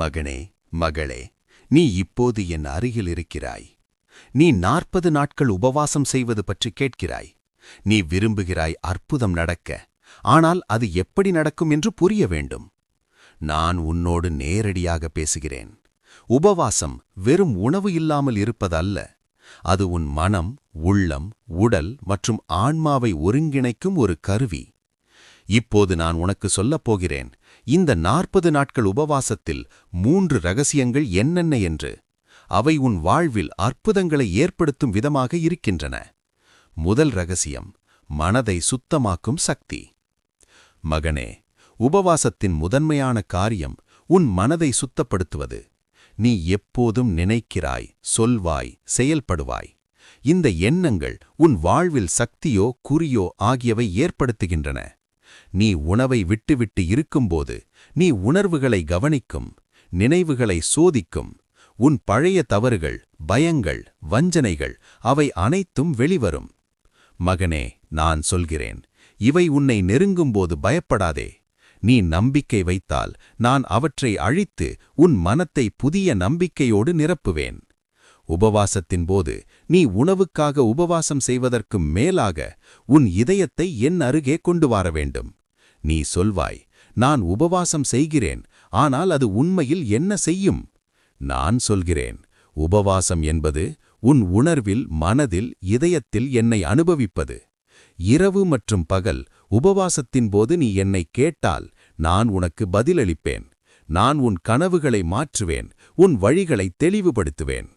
மகனே மகளே நீ இப்போது என் அருகில் இருக்கிறாய். நீ நாற்பது நாட்கள் உபவாசம் செய்வது பற்றி கேட்கிறாய். நீ விரும்புகிறாய் அற்புதம் நடக்க ஆனால் அது எப்படி நடக்கும் என்று புரிய வேண்டும். நான் உன்னோடு நேரடியாக பேசுகிறேன். உபவாசம் வெறும் உணவு இல்லாமல் இருப்பதல்ல. அது உன் மனம் உள்ளம் உடல் மற்றும் ஆன்மாவை ஒருங்கிணைக்கும் ஒரு கருவி. இப்போது நான் உனக்கு சொல்லப் போகிறேன் இந்த நாற்பது நாட்கள் உபவாசத்தில் மூன்று ரகசியங்கள் என்னென்ன என்று அவை உன் வாழ்வில் அற்புதங்களை ஏற்படுத்தும் விதமாக இருக்கின்றன. முதல் ரகசியம் மனதை சுத்தமாக்கும் சக்தி. மகனே உபவாசத்தின் முதன்மையான காரியம் உன் மனதை சுத்தப்படுத்துவது. நீ எப்போதும் நினைக்கிறாய் சொல்வாய் செயல்படுவாய். இந்த எண்ணங்கள் உன் வாழ்வில் சக்தியோ குறியோ ஆகியவை ஏற்படுத்துகின்றன. நீ உணவை விட்டுவிட்டு இருக்கும்போது நீ உணர்வுகளை கவனிக்கும் நினைவுகளை சோதிக்கும் உன் பழைய தவறுகள் பயங்கள் வஞ்சனைகள் அவை அனைத்தும் வெளிவரும். மகனே நான் சொல்கிறேன் இவை உன்னை நெருங்கும்போது பயப்படாதே. நீ நம்பிக்கை வைத்தால் நான் அவற்றை அழித்து உன் மனத்தை புதிய நம்பிக்கையோடு நிரப்புவேன். உபவாசத்தின் போது நீ உணவுக்காக உபவாசம் செய்வதற்கும் மேலாக உன் இதயத்தை என் அருகே கொண்டு வர வேண்டும். நீ சொல்வாய் நான் உபவாசம் செய்கிறேன் ஆனால் அது உண்மையில் என்ன செய்யும்? நான் சொல்கிறேன் உபவாசம் என்பது உன் உணர்வில் மனதில் இதயத்தில் என்னை அனுபவிப்பது. இரவு மற்றும் பகல் உபவாசத்தின் போது நீ என்னை கேட்டால் நான் உனக்கு பதிலளிப்பேன். நான் உன் கனவுகளை மாற்றுவேன் உன் வழிகளை தெளிவுபடுத்துவேன்.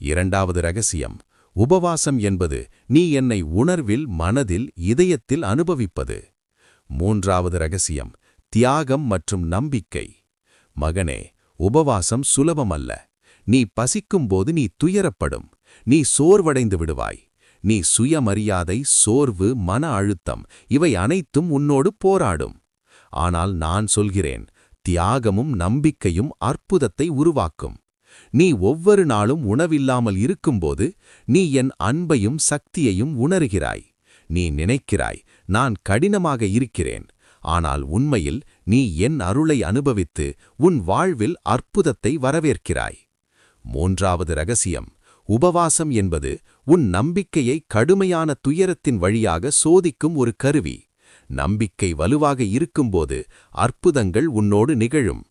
இரண்டாவது ரகசியம் உபவாசம் என்பது நீ என்னை உணர்வில் மனதில் இதயத்தில் அனுபவிப்பது. மூன்றாவது ரகசியம் தியாகம் மற்றும் நம்பிக்கை. மகனே உபவாசம் சுலபமல்ல. நீ பசிக்கும்போது நீ துயரப்படும். நீ சோர்வடைந்து விடுவாய். நீ சுயமரியாதை சோர்வு மன அழுத்தம் இவை அனைத்தும் உன்னோடு போராடும். ஆனால் நான் சொல்கிறேன் தியாகமும் நம்பிக்கையும் அற்புதத்தை உருவாக்கும். நீ ஒவ்வொரு நாளும் உணவில்லாமல் இருக்கும்போது நீ என் அன்பையும் சக்தியையும் உணர்கிறாய். நீ நினைக்கிறாய் நான் கடினமாக இருக்கிறேன். ஆனால் உண்மையில் நீ என் அருளை அனுபவித்து உன் வாழ்வில் அற்புதத்தை வரவேற்கிறாய். மூன்றாவது ரகசியம் உபவாசம் என்பது உன் நம்பிக்கையை கடுமையான துயரத்தின் வழியாக சோதிக்கும் ஒரு கருவி. நம்பிக்கை வலுவாக இருக்கும்போது அற்புதங்கள் உன்னோடு நிகழும்.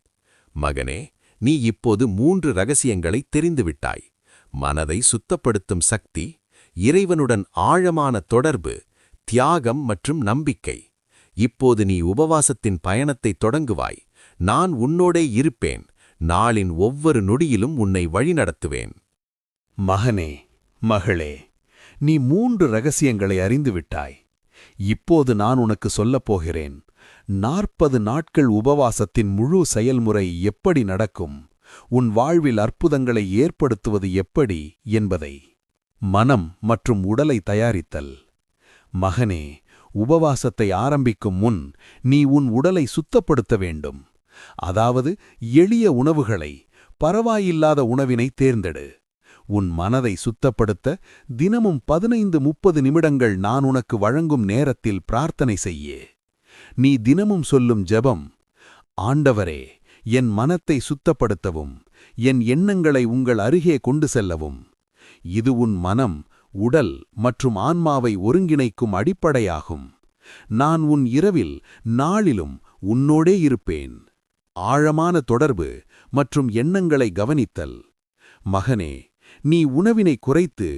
மகனே நீ இப்போது மூன்று ரகசியங்களை தெரிந்துவிட்டாய். மனதை சுத்தப்படுத்தும் சக்தி இறைவனுடன் ஆழமான தொடர்பு தியாகம் மற்றும் நம்பிக்கை. இப்போது நீ உபவாசத்தின் பயணத்தை தொடங்குவாய். நான் உன்னோடே இருப்பேன். நாளின் ஒவ்வொரு நொடியிலும் உன்னை வழிநடத்துவேன். மகனே மகளே நீ மூன்று ரகசியங்களை அறிந்துவிட்டாய். இப்போது நான் உனக்கு சொல்லப் போகிறேன். நாற்பது நாட்கள் உபவாசத்தின் முழு செயல்முறை எப்படி நடக்கும்? உன் வாழ்வில் அற்புதங்களை ஏற்படுத்துவது எப்படி என்பதை. மனம் மற்றும் உடலை தயாரித்தல். மகனே உபவாசத்தை ஆரம்பிக்கும் முன் நீ உன் உடலை சுத்தப்படுத்த வேண்டும். அதாவது எளிய உணவுகளை பரவாயில்லாத உணவினை தேர்ந்தெடு. உன் மனதை சுத்தப்படுத்த தினமும் பதினைந்து முப்பது நிமிடங்கள் நான் உனக்கு வழங்கும் நேரத்தில் பிரார்த்தனை செய்யே. நீ தினமும் சொல்லும் ஜெபம். ஆண்டவரே என் மனத்தை சுத்தப்படுத்தவும் என் எண்ணங்களை உங்கள் அருகே கொண்டு செல்லவும். இது உன் மனம் உடல் மற்றும் ஆன்மாவை ஒருங்கிணைக்கும் அடிப்படையாகும். நான் உன் இரவில் நாளிலும் உன்னோடே இருப்பேன். ஆழமான தொடர்பு மற்றும் எண்ணங்களை கவனித்தல். மகனே நீ உணவினை குறைத்து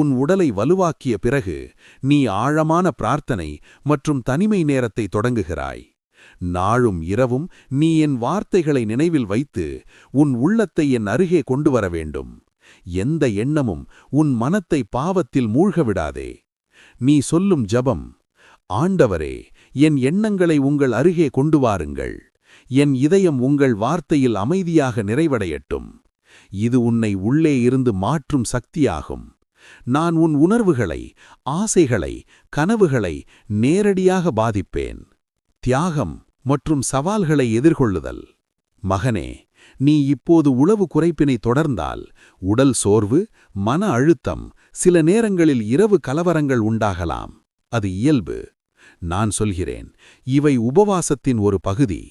உன் உடலை வலுவாக்கிய பிறகு நீ ஆழமான பிரார்த்தனை மற்றும் தனிமை நேரத்தை தொடங்குகிறாய். நாளும் இரவும் நீ என் வார்த்தைகளை நினைவில் வைத்து உன் உள்ளத்தை என் அருகே கொண்டு வர வேண்டும். எந்த எண்ணமும் உன் மனத்தை பாவத்தில் மூழ்கவிடாதே நீ சொல்லும் ஜபம் ஆண்டவரே என் எண்ணங்களை உங்கள் அருகே கொண்டு வாருங்கள். என் இதயம் உங்கள் வார்த்தையில் அமைதியாக நிறைவடையட்டும். இது உன்னை உள்ளே இருந்து மாற்றும் சக்தியாகும். நான் உன் உணர்வுகளை ஆசைகளை கனவுகளை நேரடியாக பாதிப்பேன். தியாகம் மற்றும் சவால்களை எதிர்கொள்ளுதல். மகனே நீ இப்போது உளவு குறைப்பினை தொடர்ந்தால் உடல் சோர்வு மன அழுத்தம் சில நேரங்களில் இரவு கலவரங்கள் உண்டாகலாம். அது இயல்பு. நான் சொல்கிறேன் இவை உபவாசத்தின் ஒரு பகுதி.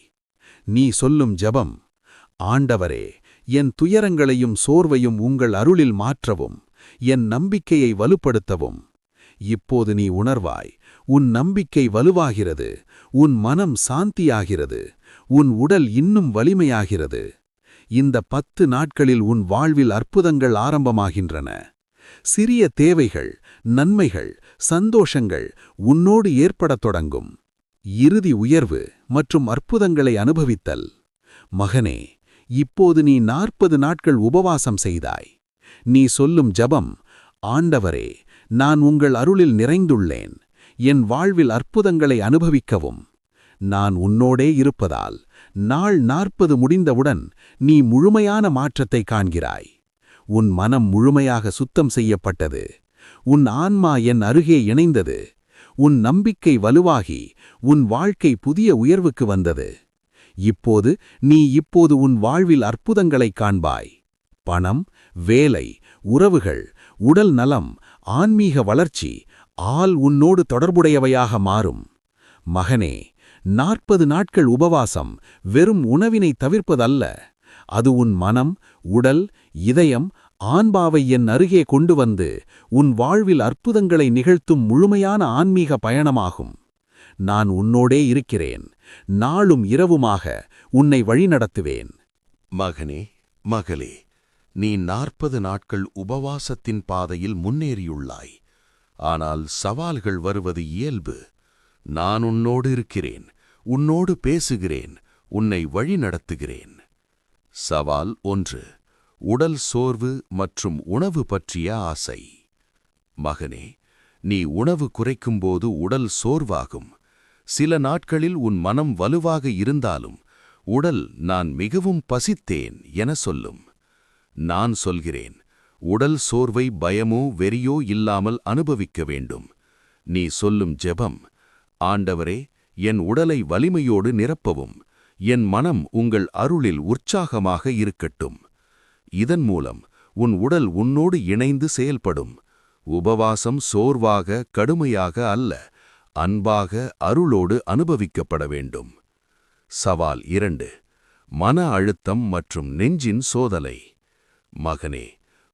நீ சொல்லும் ஜபம் ஆண்டவரே என் துயரங்களையும் சோர்வையும் உங்கள் அருளில் மாற்றவும் என் நம்பிக்கையை வலுப்படுத்தவும். இப்போது நீ உணர்வாய் உன் நம்பிக்கை வலுவாகிறது உன் மனம் சாந்தியாகிறது உன் உடல் இன்னும் வலிமையாகிறது. இந்த பத்து நாட்களில் உன் வாழ்வில் அற்புதங்கள் ஆரம்பமாகின்றன. சிறிய தேவைகள் நன்மைகள் சந்தோஷங்கள் உன்னோடு ஏற்படத் தொடங்கும். இறுதி உயர்வு மற்றும் அற்புதங்களை அனுபவித்தல். மகனே இப்போது நீ நாற்பது நாட்கள் உபவாசம் செய்தாய். நீ சொல்லும் ஜபம் ஆண்டவரே நான் உங்கள் அருளில் நிறைந்துள்ளேன். என் வாழ்வில் அற்புதங்களை அனுபவிக்கவும். நான் உன்னோடே இருப்பதால் நாள் நாற்பது முடிந்தவுடன் நீ முழுமையான மாற்றத்தை காண்கிறாய். உன் மனம் முழுமையாக சுத்தம் செய்யப்பட்டது. உன் ஆன்மா என் அருகே இணைந்தது. உன் நம்பிக்கை வலுவாகி உன் வாழ்க்கை புதிய உயர்வுக்கு வந்தது. இப்போது நீ இப்போது உன் வாழ்வில் அற்புதங்களைக் காண்பாய். பணம் வேலை உறவுகள் உடல் நலம் ஆன்மீக வளர்ச்சி ஆள் உன்னோடு தொடர்புடையவையாக மாறும். மகனே நாற்பது நாட்கள் உபவாசம் வெறும் உணவினை தவிர்ப்பதல்ல. அது உன் மனம் உடல் இதயம் ஆன்பாவை என் அருகே கொண்டு வந்து உன் வாழ்வில் அற்புதங்களை நிகழ்த்தும் முழுமையான ஆன்மீக பயணமாகும். நான் உன்னோடே இருக்கிறேன். நாளும் இரவுமாக உன்னை வழிநடத்துவேன். மகனே மகளே நீ நாற்பது நாட்கள் உபவாசத்தின் பாதையில் முன்னேறியுள்ளாய். ஆனால் சவால்கள் வருவது இயல்பு. நான் உன்னோடு இருக்கிறேன் உன்னோடு பேசுகிறேன் உன்னை வழிநடத்துகிறேன். சவால் ஒன்று உடல் சோர்வு மற்றும் உணவு பற்றிய ஆசை. மகனே நீ உணவு குறைக்கும்போது உடல் சோர்வாகும். சில நாட்களில் உன் மனம் வலுவாக இருந்தாலும் உடல் நான் மிகவும் பசித்தேன் என சொல்லும். நான் சொல்கிறேன் உடல் சோர்வை பயமோ வெறியோ இல்லாமல் அனுபவிக்க வேண்டும். நீ சொல்லும் ஜெபம் ஆண்டவரே என் உடலை வலிமையோடு நிரப்பவும் என் மனம் உங்கள் அருளில் உற்சாகமாக இருக்கட்டும். இதன் மூலம் உன் உடல் உன்னோடு இணைந்து செயல்படும். உபவாசம் சோர்வாக கடுமையாக அல்ல. அன்பாக அருளோடு அனுபவிக்கப்பட வேண்டும். சவால் இரண்டு மன அழுத்தம் மற்றும் நெஞ்சின் சோதலை மகனே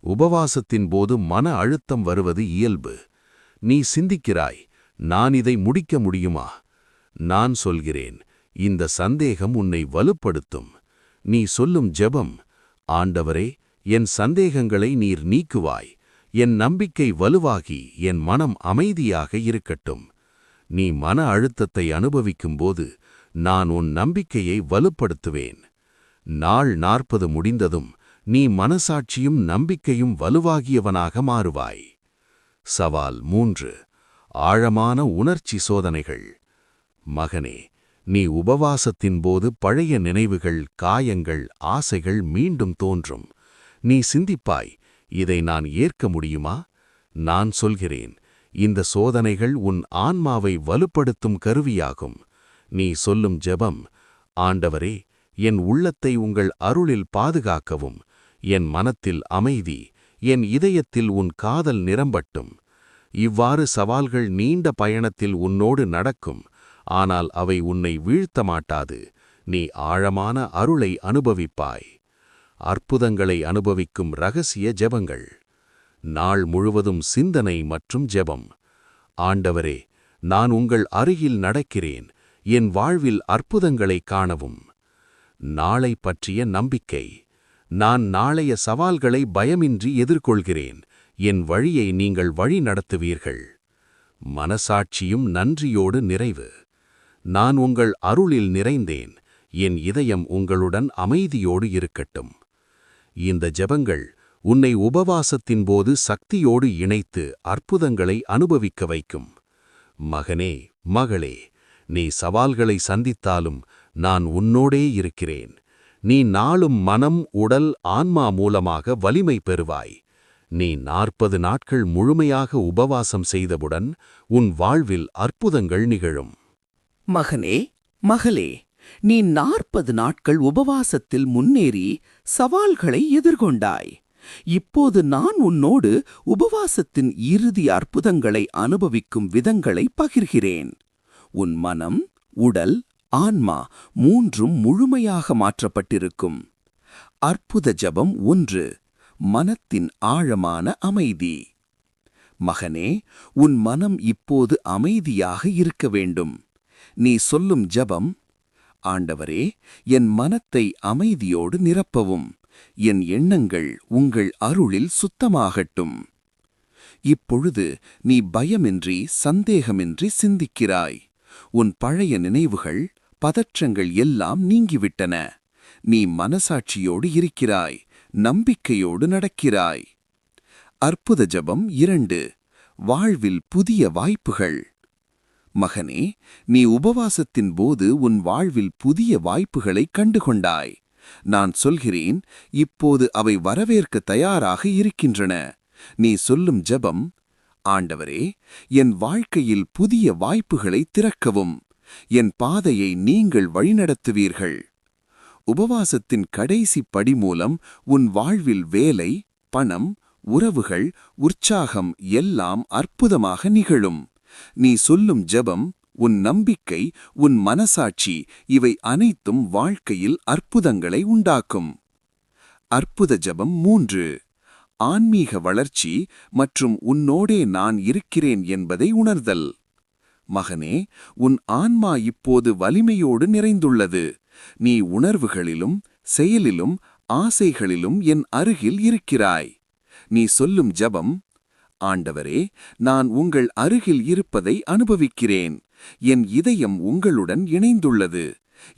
உபவாசத்தின் போது மன அழுத்தம் வருவது இயல்பு. நீ சிந்திக்கிறாய் நான் இதை முடிக்க முடியுமா? நான் சொல்கிறேன் இந்த சந்தேகம் உன்னை வலுப்படுத்தும். நீ சொல்லும் ஜெபம் ஆண்டவரே என் சந்தேகங்களை நீர் நீக்குவாய். என் நம்பிக்கை வலுவாகி என் மனம் அமைதியாக இருக்கட்டும். நீ மன அழுத்தத்தை அனுபவிக்கும்போது நான் உன் நம்பிக்கையை வலுப்படுத்துவேன். நாள் நாற்பது முடிந்ததும் நீ மனசாட்சியும் நம்பிக்கையும் வலுவாகியவனாக மாறுவாய். சவால் மூன்று. ஆழமான உணர்ச்சி சோதனைகள். மகனே நீ உபவாசத்தின் போது பழைய நினைவுகள் காயங்கள் ஆசைகள் மீண்டும் தோன்றும். நீ சிந்திப்பாய் இதை நான் ஏற்க முடியுமா? நான் சொல்கிறேன். இந்த சோதனைகள் உன் ஆன்மாவை வலுப்படுத்தும் கருவியாகும். நீ சொல்லும் ஜெபம் ஆண்டவரே என் உள்ளத்தை உங்கள் அருளில் பாதுகாக்கவும். என் மனத்தில் அமைதி என் இதயத்தில் உன் காதல் நிரம்பட்டும். இவ்வாறு சவால்கள் நீண்ட பயணத்தில் உன்னோடு நடக்கும். ஆனால் அவை உன்னை வீழ்த்த மாட்டாது. நீ ஆழமான அருளை அனுபவிப்பாய். அற்புதங்களை அனுபவிக்கும் ரகசிய ஜெபங்கள். நாள் முழுவதும் சிந்தனை மற்றும் ஜெபம். ஆண்டவரே நான் உங்கள் அருகில் நடக்கிறேன் என் வாழ்வில் அற்புதங்களைக் காணவும். நாளை பற்றிய நம்பிக்கை. நான் நாளைய சவால்களை பயமின்றி எதிர்கொள்கிறேன் என் வழியை நீங்கள் வழி நடத்துவீர்கள். மனசாட்சியும் நன்றியோடு நிறைவு. நான் உங்கள் அருளில் நிறைந்தேன் என் இதயம் உங்களுடன் அமைதியோடு இருக்கட்டும். இந்த ஜெபங்கள் உன்னை உபவாசத்தின் போது சக்தியோடு இணைத்து அற்புதங்களை அனுபவிக்க வைக்கும். மகனே மகளே நீ சவால்களை சந்தித்தாலும் நான் உன்னோடே இருக்கிறேன். நீ நாளும் மனம் உடல் ஆன்மா மூலமாக வலிமை பெறுவாய். நீ நாற்பது நாட்கள் முழுமையாக உபவாசம் செய்தவுடன் உன் வாழ்வில் அற்புதங்கள் நிகழும். மகனே மகளே நீ நாற்பது நாட்கள் உபவாசத்தில் முன்னேறி சவால்களை எதிர்கொண்டாய். இப்போது நான் உன்னோடு உபவாசத்தின் இறுதி அற்புதங்களை அனுபவிக்கும் விதங்களை பகிர்கிறேன். உன் மனம் உடல் ஆன்மா மூன்றும் முழுமையாக மாற்றப்பட்டிருக்கும். அற்புத ஜபம் ஒன்று மனத்தின் ஆழமான அமைதி. மகனே உன் மனம் இப்போது அமைதியாக இருக்க வேண்டும். நீ சொல்லும் ஜபம் ஆண்டவரே என் மனத்தை அமைதியோடு நிரப்பவும். என் எண்ணங்கள் உங்கள் அருளில் சுத்தமாகட்டும். இப்பொழுது நீ பயமின்றி சந்தேகமின்றி சிந்திக்கிறாய். உன் பழைய நினைவுகள் பதற்றங்கள் எல்லாம் நீங்கிவிட்டன. நீ மனசாட்சியோடு இருக்கிறாய் நம்பிக்கையோடு நடக்கிறாய். அற்புத ஜபம் இரண்டு வாழ்வில் புதிய வாய்ப்புகள். மகனே நீ உபவாசத்தின் போது உன் வாழ்வில் புதிய வாய்ப்புகளை கண்டுகொண்டாய். நான் சொல்கிறேன் இப்போது அவை வரவேற்க தயாராக இருக்கின்றன. நீ சொல்லும் ஜெபம் ஆண்டவரே என் வாழ்க்கையில் புதிய வாய்ப்புகளை திறக்கவும். என் பாதையை நீங்கள் வழிநடத்துவீர்கள். உபவாசத்தின் கடைசி படி மூலம் உன் வாழ்வில் வேலை பணம் உறவுகள் உற்சாகம் எல்லாம் அற்புதமாக நிகழும். நீ சொல்லும் ஜெபம் உன் நம்பிக்கை உன் மனசாட்சி இவை அனைத்தும் வாழ்க்கையில் அற்புதங்களை உண்டாக்கும். அற்புத ஜபம் மூன்று. ஆன்மீக வளர்ச்சி மற்றும் உன்னோடே நான் இருக்கிறேன் என்பதை உணர்தல். மகனே உன் ஆன்மா இப்போது வலிமையோடு நிறைந்துள்ளது. நீ உணர்வுகளிலும் செயலிலும் ஆசைகளிலும் என் அருகில் இருக்கிறாய். நீ சொல்லும் ஜபம் ஆண்டவரே நான் உங்கள் அருகில் இருப்பதை அனுபவிக்கிறேன். என் இதயம் உங்களுடன் இணைந்துள்ளது.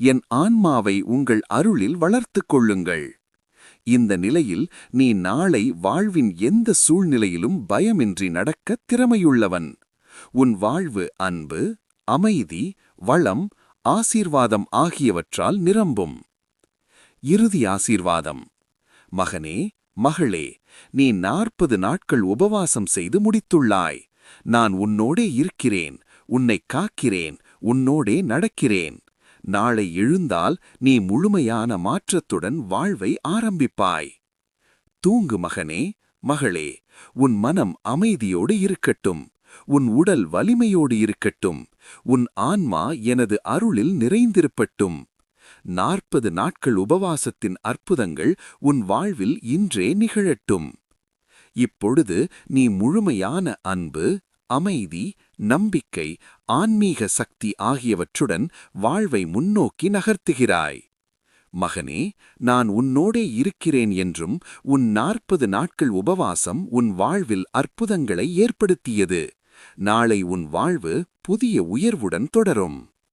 என் ஆன்மாவை உங்கள் அருளில் வளர்த்துக் கொள்ளுங்கள். இந்த நிலையில் நீ நாளை வாழ்வின் எந்த சூழ்நிலையிலும் பயமின்றி நடக்க திறமையுள்ளவன். உன் வாழ்வு அன்பு அமைதி வளம் ஆசீர்வாதம் ஆகியவற்றால் நிரம்பும். இறுதி ஆசீர்வாதம். மகனே மகளே நீ நாற்பது நாட்கள் உபவாசம் செய்து முடித்துள்ளாய். நான் உன்னோடே இருக்கிறேன் உன்னை காக்கிறேன் உன்னோடே நடக்கிறேன். நாளை எழுந்தால் நீ முழுமையான மாற்றத்துடன் வாழ்வை ஆரம்பிப்பாய். தூங்கு மகனே மகளே உன் மனம் அமைதியோடு இருக்கட்டும். உன் உடல் வலிமையோடு இருக்கட்டும். உன் ஆன்மா எனது அருளில் நிறைந்திருப்பட்டும். நாற்பது நாட்கள் உபவாசத்தின் அற்புதங்கள் உன் வாழ்வில் இன்றே நிகழட்டும். இப்பொழுது நீ முழுமையான அன்பு அமைதி நம்பிக்கை ஆன்மீக சக்தி ஆகியவற்றுடன் வாழ்வை முன்னோக்கி நகர்த்துகிறாய். மகனே நான் உன்னோடே இருக்கிறேன் என்றும் உன் நாற்பது நாட்கள் உபவாசம் உன் வாழ்வில் அற்புதங்களை ஏற்படுத்தியது. நாளை உன் வாழ்வு புதிய உயர்வுடன் தொடரும்.